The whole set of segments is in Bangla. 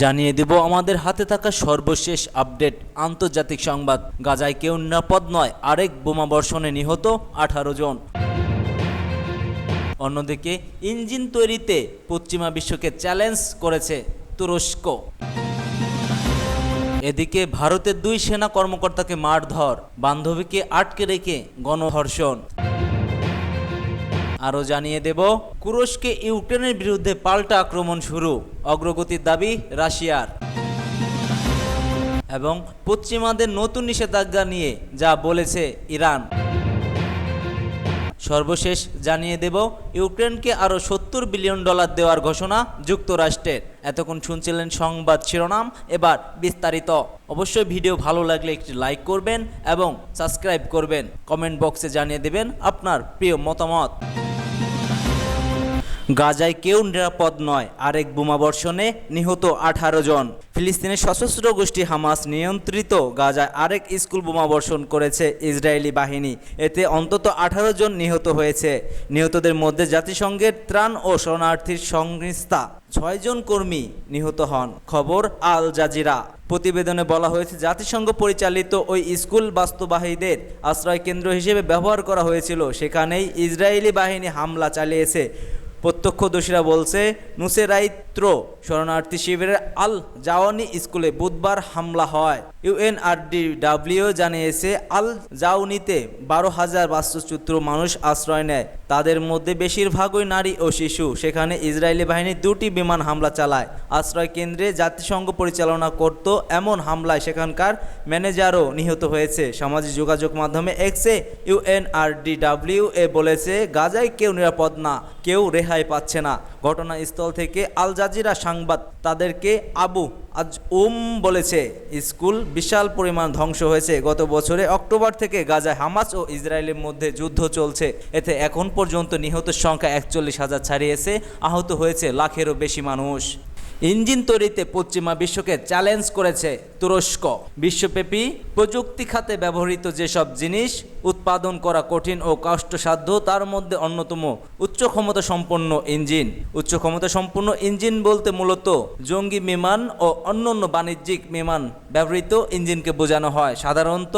জানিয়ে দেব, আমাদের হাতে থাকা সর্বশেষ আপডেট, আন্তর্জাতিক সংবাদ। গাজায় কেউ নিরাপদ নয়, আরেক বোমাবর্ষণে নিহত আঠারো জন। অন্যদিকে, ইঞ্জিন তৈরিতে পশ্চিমা বিশ্বকে চ্যালেঞ্জ করেছে তুরস্ক। এদিকে, ভারতের দুই সেনা কর্মকর্তাকে মারধর, বান্ধবীকে আটকে রেখে গণধর্ষণ। আরও জানিয়ে দেব, কুরস্কে ইউক্রেনের বিরুদ্ধে পাল্টা আক্রমণ শুরু, অগ্রগতির দাবি রাশিয়ার। এবং পশ্চিমাদের নতুন নিষেধাজ্ঞা নিয়ে যা বলেছে ইরান। সর্বশেষ জানিয়ে দেব, ইউক্রেনকে আরও সত্তর বিলিয়ন ডলার দেওয়ার ঘোষণা যুক্তরাষ্ট্রের। এতক্ষণ শুনছিলেন সংবাদ শিরোনাম, এবার বিস্তারিত। অবশ্যই ভিডিও ভালো লাগলে একটি লাইক করবেন এবং সাবস্ক্রাইব করবেন। কমেন্ট বক্সে জানিয়ে দেবেন আপনার প্রিয় মতামত। গাজায় কেউ নিরাপদ নয়। আরেক বোমাবর্ষণে নিহত আঠারো জন। ফিলিস্তিনের সশস্ত্র গোষ্ঠী হামাস নিয়ন্ত্রিত গাজায় আরেক স্কুল বোমাবর্ষণ করেছে ইসরায়েলি বাহিনী। এতে অন্তত আঠারো জন নিহত হয়েছে। নিহতদের মধ্যে জাতিসংঘের ত্রাণ ও শরণার্থীর সংস্থা ছয়জন কর্মী নিহত হন। খবর আল জাজিরা। প্রতিবেদনে বলা হয়েছে, জাতিসংঘ পরিচালিত ওই স্কুল বাস্তবাহীদের আশ্রয় কেন্দ্র হিসেবে ব্যবহার করা হয়েছিল। সেখানেই ইসরায়েলি বাহিনী হামলা চালিয়েছে। প্রত্যক্ষদর্শীরা বলছে নুসেরাইত্র শরণার্থী শিবিরের আল জাওয়ানি স্কুলে বুধবার হামলা হয়। ইউএনআরডি ডাব্লিউ জানিয়েছে, আল জাউনিতে বারো হাজার বাস্তুচ্যুত মানুষ আশ্রয় নেয়। তাদের মধ্যে বেশিরভাগই নারী ও শিশু। সেখানে ইসরায়েলি বাহিনী দুটি বিমান হামলা চালায়। আশ্রয় কেন্দ্রে জাতিসংঘ পরিচালনা করত এমন হামলায় সেখানকার ম্যানেজারও নিহত হয়েছে। সামাজিক যোগাযোগ মাধ্যমে এক্সে ইউএনআরডিডাব্লিউ এ বলেছে, গাজায় কেউ নিরাপদ না। কেউ রেহাই পাচ্ছে না। ঘটনাস্থল থেকে আল জাজিরা সাংবাদ তাদেরকে আবু আজ ওম বলেছে, স্কুল বিশাল পরিমাণ ধ্বংস হয়েছে। গত বছরে অক্টোবর থেকে গাজায় হামাস ও ইসরায়েলের মধ্যে যুদ্ধ চলছে। এতে এখন পর্যন্ত নিহতের সংখ্যা একচল্লিশ হাজার ছাড়িয়েছে। আহত হয়েছে লাখেরও বেশি মানুষ। ইঞ্জিন তৈরিতে পশ্চিমা বিশ্বকে চ্যালেঞ্জ করেছে তুরস্ক। বিশ্বব্যাপী প্রযুক্তি খাতে ব্যবহৃত যেসব জিনিস উৎপাদন করা কঠিন ও কষ্টসাধ্য, তার মধ্যে অন্যতম উচ্চ ক্ষমতা সম্পন্ন ইঞ্জিন। উচ্চ ক্ষমতা সম্পন্ন ইঞ্জিন বলতে মূলত জঙ্গি বিমান ও অন্যান্য বাণিজ্যিক বিমান ব্যবহৃত ইঞ্জিনকে বোঝানো হয়। সাধারণত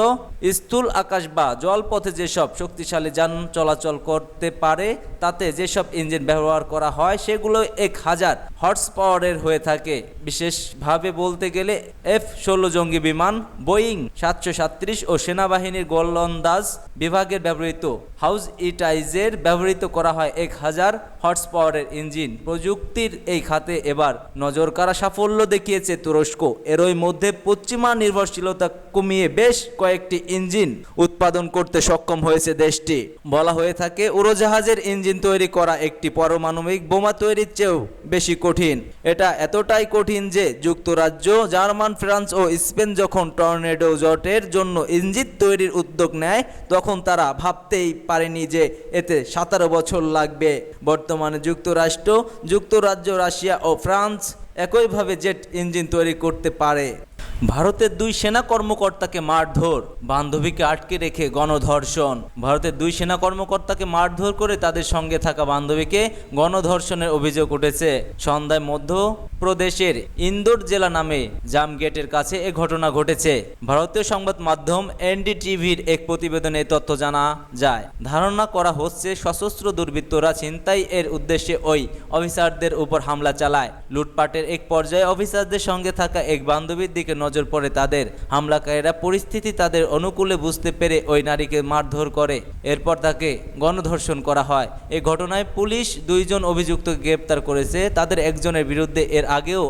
স্থূল আকাশ বা জলপথে যেসব শক্তিশালী যান চলাচল করতে পারে, তাতে যেসব ইঞ্জিন ব্যবহার করা হয়, সেগুলো এক হাজার হর্স পাওয়ারের হয়ে থাকে। বিশেষভাবে বলতে গেলে এফ ষোলো জঙ্গি বিমান বোয়িং সাতশো সাত্রিশ ও সেনাবাহিনীর গোলন্দাজ বিভাগের ব্যবহৃত। হাউস ইটাইজের ব্যবহৃত করা হয় এক হাজার হর্স পাওয়ারের ইঞ্জিন। প্রযুক্তির এই খাতে এবার নজর কাড়া সাফল্য দেখিয়েছে তুরস্ক। এরই মধ্যে পশ্চিমা নির্ভরশীলতা কমিয়ে বেশ কয়েকটি ইঞ্জিন উৎপাদন করতে সক্ষম হয়েছে দেশটি। বলা হয়ে থাকে, উড়োজাহাজের ইঞ্জিন তৈরি করা একটি পারমাণবিক বোমা তৈরির চেয়েও বেশি কঠিন। এটা এতটাই কঠিন যে যুক্তরাজ্য, জার্মান, ফ্রান্স ও স্পেন যখন টর্নেডো জটের জন্য ইঞ্জিন তৈরির উদ্যোগ নেয়, তখন তারা ভাবতেই পারেনি যে এতে সতেরো বছর লাগবে। বর্তমানে যুক্তরাষ্ট্র, যুক্তরাজ্য, রাশিয়া ও ফ্রান্স একইভাবে জেট ইঞ্জিন তৈরি করতে পারে। ভারতের দুই সেনা কর্মকর্তাকে মারধর। বান্ধবীকে আটকে রেখে গণধর্ষণ। ভারতের দুই সেনা কর্মকর্তাকে মারধর করে তাদের সঙ্গে থাকা বান্ধবীকে গণধর্ষণের অভিযোগ উঠেছে। সন্ধ্যায় মধ্য প্রদেশের ইন্দোর জেলা নামে জাম গেটের কাছে এ ঘটনা ঘটেছে। ভারতীয় সংবাদ মাধ্যম এনডিটিভির এক প্রতিবেদনে তথ্য জানা যায়। ধারণা করা হচ্ছে, সশস্ত্র দুর্বৃত্তরা ছিনতাই এর উদ্দেশ্যে ওই অফিসারদের উপর হামলা চালায়। লুটপাটের এক পর্যায়ে অফিসারদের সঙ্গে থাকা এক বান্ধবীর দিকে নজর পড়ে তাদের। হামলাকারীরা পরিস্থিতি তাদের অনুকূলে বুঝতে পেরে ওই নারীকে মারধর করে। এরপর তাকে গণধর্ষণ করা হয়। এই ঘটনায় পুলিশ দুইজন অভিযুক্ত গ্রেপ্তার করেছে। তাদের একজনের বিরুদ্ধে এর আগেও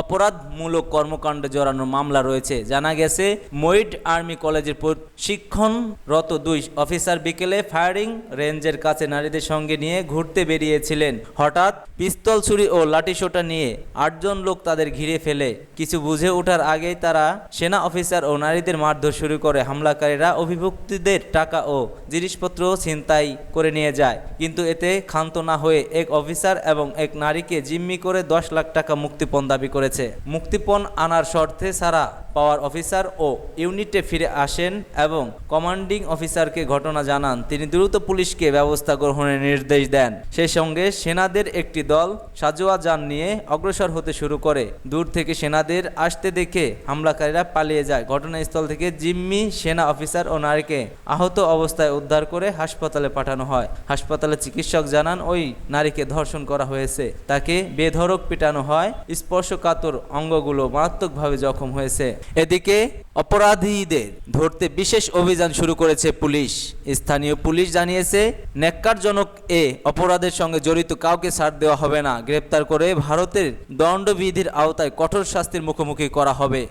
অপরাধমূলক কর্মকাণ্ডে জড়ানোর মামলা রয়েছে। জানা গেছে মইড আর্মি কলেজের প্রশিক্ষণরত দুই অফিসার বিকেলে ফায়ারিং রেঞ্জের কাছে নারীদের সঙ্গে নিয়ে ঘুরতে বেরিয়েছিলেন। হঠাৎ পিস্তল ছুরি ও লাঠিসোঁটা নিয়ে আটজন লোক তাদের ঘিরে ফেলে। কিছু বুঝে ওঠার আগেই তারা সেনা অফিসার ও নারীদের মারধর শুরু করে। হামলাকারীরা অভিভুক্তদের টাকা ও জিনিসপত্র ছিনতাই করে নিয়ে যায়। কিন্তু এতে ক্ষান্ত না হয়ে এক অফিসার এবং এক নারীকে জিম্মি করে দশ লাখ টাকা মুক্তিপণ দাবি করেছে। মুক্তিপণ আনার শর্তে সারা পাওয়ার অফিসার ও ইউনিটে ফিরে আসেন এবং কমান্ডিং অফিসারকে ঘটনা জানান। তিনি দ্রুত পুলিশকে ব্যবস্থা গ্রহণের নির্দেশ দেন। সেই সঙ্গে সেনাদের একটি দল সাজোয়া যান নিয়ে অগ্রসর হতে শুরু করে। দূর থেকে সেনাদের আসতে দেখে হামলাকারীরা পালিয়ে যায়। ঘটনাস্থল থেকে জিম্মি সেনা অফিসার ও নারীকে আহত অবস্থায় উদ্ধার করে হাসপাতালে পাঠানো হয়। হাসপাতালে চিকিৎসক জানান, ওই নারীকে ধর্ষণ করা হয়েছে। তাকে বেধড়ক পিটানো হয়। স্পর্শকাতর অঙ্গগুলো মারাত্মকভাবে জখম হয়েছে। এদিকে অপরাধীদের ধরতে বিশেষ অভিযান শুরু করেছে পুলিশ। স্থানীয় পুলিশ জানিয়েছে, ন্যাক্কারজনক এ অপরাধের সঙ্গে জড়িত কাউকে ছাড় দেওয়া হবে না। গ্রেপ্তার করে ভারতের দণ্ডবিধির আওতায় কঠোর শাস্তির মুখোমুখি করা হবে।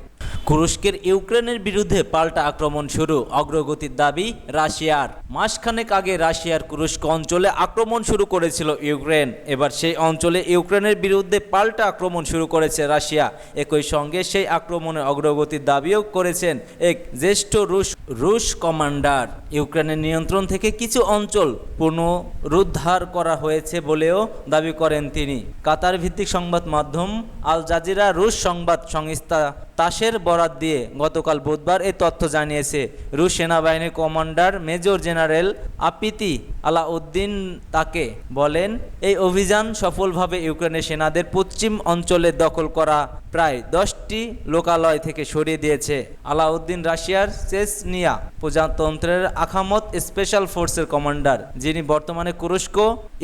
তুরস্কের ইউক্রেনের বিরুদ্ধে পাল্টা আক্রমণ শুরু, অগ্রগতির দাবি রাশিয়ার। মাসখানেক আগে রাশিয়ার তুরস্ক অঞ্চলে আক্রমণ শুরু করেছিল ইউক্রেন। এবার সেই অঞ্চলে ইউক্রেনের বিরুদ্ধে পাল্টা আক্রমণ শুরু করেছে রাশিয়া। একই সঙ্গে সেই আক্রমণের অগ্রগতির দাবিও করেছেন এক জ্যেষ্ঠ রুশ রুশ কমান্ডার ইউক্রেনের নিয়ন্ত্রণ থেকে কিছু অঞ্চল পুনরুদ্ধার করা হয়েছে বলেও দাবি করেন তিনি। কাতার ভিত্তিক সংবাদ মাধ্যম আল জাজিরা রুশ সংবাদ সংস্থা তাসের বরাত দিয়ে গতকাল বুধবার এই তথ্য জানিয়েছে। রুশ সেনাবাহিনীর commander major general Apti Alauddin তাকে বলেন, এই অভিযান সফলভাবে ইউক্রেনের সেনাদের পশ্চিম অঞ্চলে দখল করা প্রায় দশটি লোকালয় থেকে সরিয়ে দিয়েছে। আলাউদ্দিন রাশিয়ার চেসনিয়া প্রজাতন্ত্রের আখামত স্পেশাল ফোর্সের কমান্ডার, যিনি বর্তমানে কুরস্ক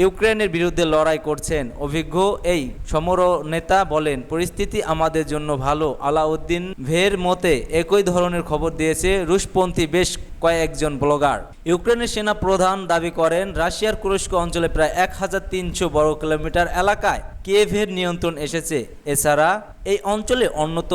ইউক্রেনের বিরুদ্ধে লড়াই করছেন। অভিজ্ঞ এই সমর নেতা বলেন, পরিস্থিতি আমাদের জন্য ভালো। আলাউদ্দিন ভের মতে একই ধরনের খবর দিয়েছে রুশপন্থী বেশ কয়েকজন ব্লগার। ইউক্রেনের সেনা প্রধান দাবি করেন, রাশিয়ার কুরস্ক অঞ্চলে প্রায় এক হাজার তিনশো বর্গ কিলোমিটার এলাকায় কিয়েভের নিয়ন্ত্রণ এসেছে। এছাড়া, এই অঞ্চলে অন্যত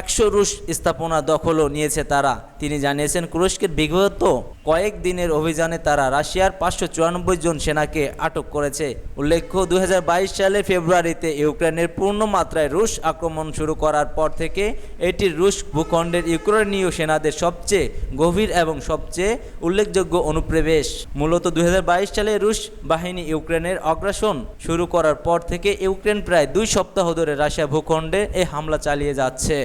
একশো রুশ স্থাপনা দখলও নিয়েছে তারা। তিনি জানিয়েছেন, কুরস্কের বিগত কয়েক দিনের অভিযানে তারা রাশিয়ার পাঁচশো চুরানব্বই জন সেনাকে আটক করেছে। উল্লেখ্য, দুই হাজার বাইশ সালে ফেব্রুয়ারিতে ইউক্রেনের পূর্ণ মাত্রায় রুশ আক্রমণ শুরু করার পর থেকে এটি রুশ ভূখণ্ডের ইউক্রেনীয় সেনাদের সবচেয়ে গভীর এবং সবচেয়ে উল্লেখযোগ্য অনুপ্রবেশ। মূলত দুই হাজার বাইশ সালে রুশ বাহিনী ইউক্রেনের অগ্রাসন শুরু করার পর থেকে ইউক্রেন প্রায় দুই সপ্তাহ ধরে রাশিয়া ভূখণ্ডে এ হামলা চালিয়ে যাচ্ছে।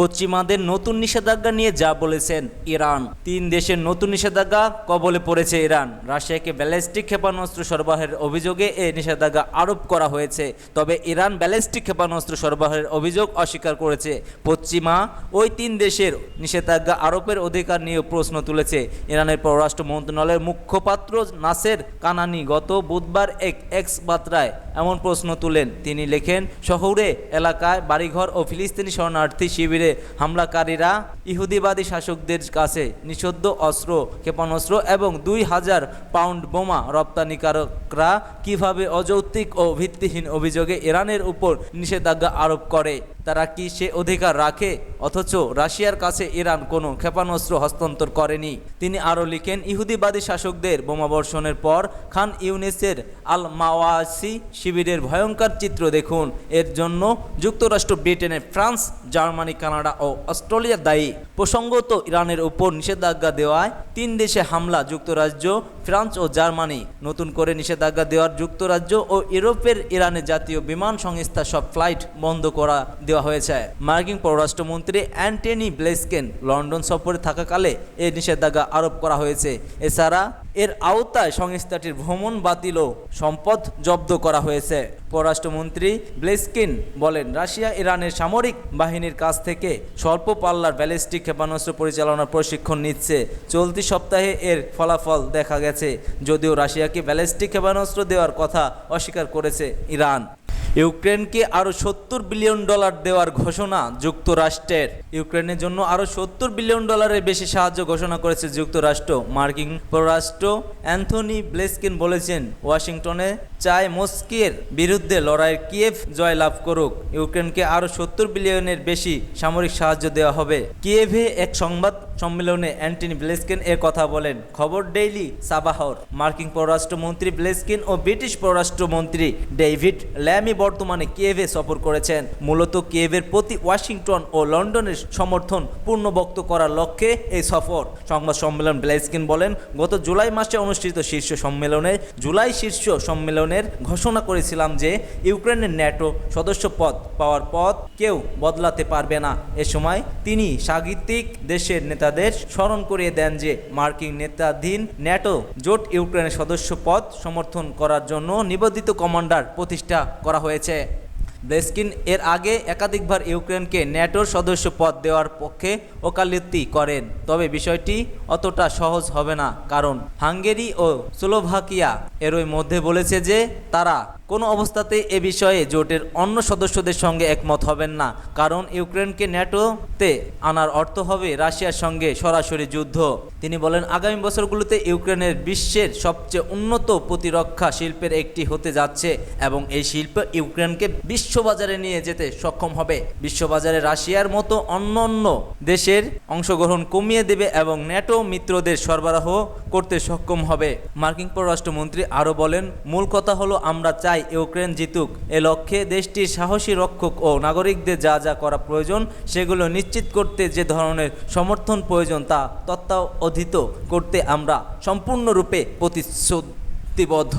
পশ্চিমাদের নতুন নিষেধাজ্ঞা নিয়ে যা বলেছেন ইরান। তিন দেশের নতুন নিষেধাজ্ঞা কবলে পড়েছে ইরান। রাশিয়াকে ব্যালিস্টিক ক্ষেপণাস্ত্র সরবরাহের অভিযোগে এই নিষেধাজ্ঞা আরোপ করা হয়েছে। তবে ইরান ব্যালিস্টিক ক্ষেপণাস্ত্র সরবরাহের অভিযোগ অস্বীকার করেছে। পশ্চিমা ওই তিন দেশের নিষেধাজ্ঞা আরোপের অধিকার নিয়ে প্রশ্ন তুলেছে। ইরানের পররাষ্ট্র মন্ত্রণালয়ের মুখপাত্র নাসের কানানি গত বুধবার এক এক্স বার্তায় এমন প্রশ্ন তুলেন। তিনি লেখেন, শহরে এলাকায় বাড়িঘর ও ফিলিস্তিনি শরণার্থী শিবিরে হামলাকারীরা ইহুদিবাদী শাসকদের কাছে নিষিদ্ধ অস্ত্র, ক্ষেপণাস্ত্র এবং দুই হাজার পাউন্ড বোমা রপ্তানিকারকরা কীভাবে অযৌক্তিক ও ভিত্তিহীন অভিযোগে ইরানের উপর নিষেধাজ্ঞা আরোপ করে। তারা কি সে অধিকার রাখে? অথচ রাশিয়ার কাছে ইরান কোনো ক্ষেপণাস্ত্র হস্তান্তর করেনি। তিনি আরও লিখেন, ইহুদিবাদী শাসকদের বোমাবর্ষণের পর খান ইউনিসের আল মাওয়াসি শিবিরের ভয়ঙ্কর চিত্র দেখুন। এর জন্য যুক্তরাষ্ট্র, ব্রিটেনে, ফ্রান্স, জার্মানি, কানাডা ও অস্ট্রেলিয়া দায়ী। প্রসঙ্গত ইরানের উপর নিষেধাজ্ঞা দেওয়ায় তিন দেশে হামলা যুক্তরাজ্য, ফ্রান্স ও জার্মানি। নতুন করে নিষেধাজ্ঞা দেওয়ার যুক্তরাজ্য ও ইউরোপের ইরানের জাতীয় বিমান সংস্থা সব ফ্লাইট বন্ধ করা দেওয়া হয়েছে। মার্কিন পররাষ্ট্রমন্ত্রী অ্যান্টনি ব্লেসকেন লন্ডন সফরে থাকাকালে এই নিষেধাজ্ঞা আরোপ করা হয়েছে। এছাড়া এর আওতায় সংস্থাটির ভ্রমণ বাতিল ও সম্পদ জব্দ করা হয়েছে। পররাষ্ট্রমন্ত্রী ব্লেসকিন বলেন, রাশিয়া ইরানের সামরিক বাহিনীর কাছ থেকে স্বল্প পাল্লার ব্যালিস্টিক ক্ষেপণাস্ত্র পরিচালনার প্রশিক্ষণ নিচ্ছে। চলতি সপ্তাহে এর ফলাফল দেখা গেছে, যদিও রাশিয়াকে ব্যালিস্টিক ক্ষেপণাস্ত্র দেওয়ার কথা অস্বীকার করেছে ইরান। ইউক্রেনকে আরও সত্তর বিলিয়ন ডলার দেওয়ার ঘোষণা যুক্তরাষ্ট্রের। ইউক্রেনের জন্য আরও সত্তর বিলিয়ন ডলারের বেশি সাহায্য ঘোষণা করেছে যুক্তরাষ্ট্র। মার্কিন পররাষ্ট্র অ্যান্থনি ব্লেসকিন বলেছেন, ওয়াশিংটনে চায় মস্কির বিরুদ্ধে লড়াইয়ের কিয়েভ জয়লাভ করুক। ইউক্রেনকে আরও সত্তর বিলিয়নের বেশি সামরিক সাহায্য দেওয়া হবে। কিয়েভে এক সংবাদ সম্মেলনে অ্যান্টনি ব্লেসকিন এ কথা বলেন, খবর ডেইলি সাবাহর। মার্কিন পররাষ্ট্রমন্ত্রী ব্লেসকিন ও ব্রিটিশ পররাষ্ট্রমন্ত্রী ডেভিড ল্যামি বর্তমানে কিয়েভে সফর করেছেন। মূলত কিয়েভের প্রতি ওয়াশিংটন ও লন্ডনের সমর্থন পূর্ণবক্ত করার লক্ষ্যে এই সফর। সংবাদ সম্মেলন ব্লেস্কিন বলেন, গত জুলাই মাসে অনুষ্ঠিত শীর্ষ সম্মেলনে জুলাই শীর্ষ সম্মেলনের ঘোষণা করেছিলাম যে, ইউক্রেনের ন্যাটো সদস্য পদ পাওয়ার পথ কেউ বদলাতে পারবে না। এ সময় তিনি স্বাগতিক দেশের নেতাদের স্মরণ করিয়ে দেন যে, মার্কিন নেতাধীন ন্যাটো জোট ইউক্রেনের সদস্য পদ সমর্থন করার জন্য নিবন্ধিত কমান্ডার প্রতিষ্ঠা করা হয়েছে। ব্লেস্কিন এর আগে একাধিকবার ইউক্রেনকে ন্যাটোর সদস্য পদ দেওয়ার পক্ষে ওকালতি করেন। তবে বিষয়টি অতটা সহজ হবে না, কারণ হাঙ্গেরি ও স্লোভাকিয়া এরই মধ্যে বলেছে যে তারা কোনো অবস্থাতে এ বিষয়ে জোটের অন্য সদস্যদের সঙ্গে একমত হবেন না। কারণ ইউক্রেনকে ন্যাটোতে আনার অর্থ হবে রাশিয়ার সঙ্গে সরাসরি যুদ্ধ। তিনি বলেন, আগামী বছরগুলোতে ইউক্রেনের বিশ্বের সবচেয়ে উন্নত প্রতিরক্ষা শিল্পের একটি হতে যাচ্ছে এবং এই শিল্প ইউক্রেনকে বিশ্ববাজারে নিয়ে যেতে সক্ষম হবে। বিশ্ববাজারে রাশিয়ার মতো অন্য অন্য দেশের অংশগ্রহণ কমিয়ে দেবে এবং ন্যাটো মিত্রদের সরবরাহ করতে সক্ষম হবে। মার্কিন পররাষ্ট্রমন্ত্রী আরও বলেন, মূল কথা হলো আমরা চাই ইউক্রেন জিতুক। এ লক্ষ্যে দেশটির সাহসী রক্ষক ও নাগরিকদের যা যা করা প্রয়োজন, সেগুলো নিশ্চিত করতে যে ধরনের সমর্থন প্রয়োজন তা তত্ত্বাবধিত করতে আমরা সম্পূর্ণরূপে প্রতিশ্রুতিবদ্ধ।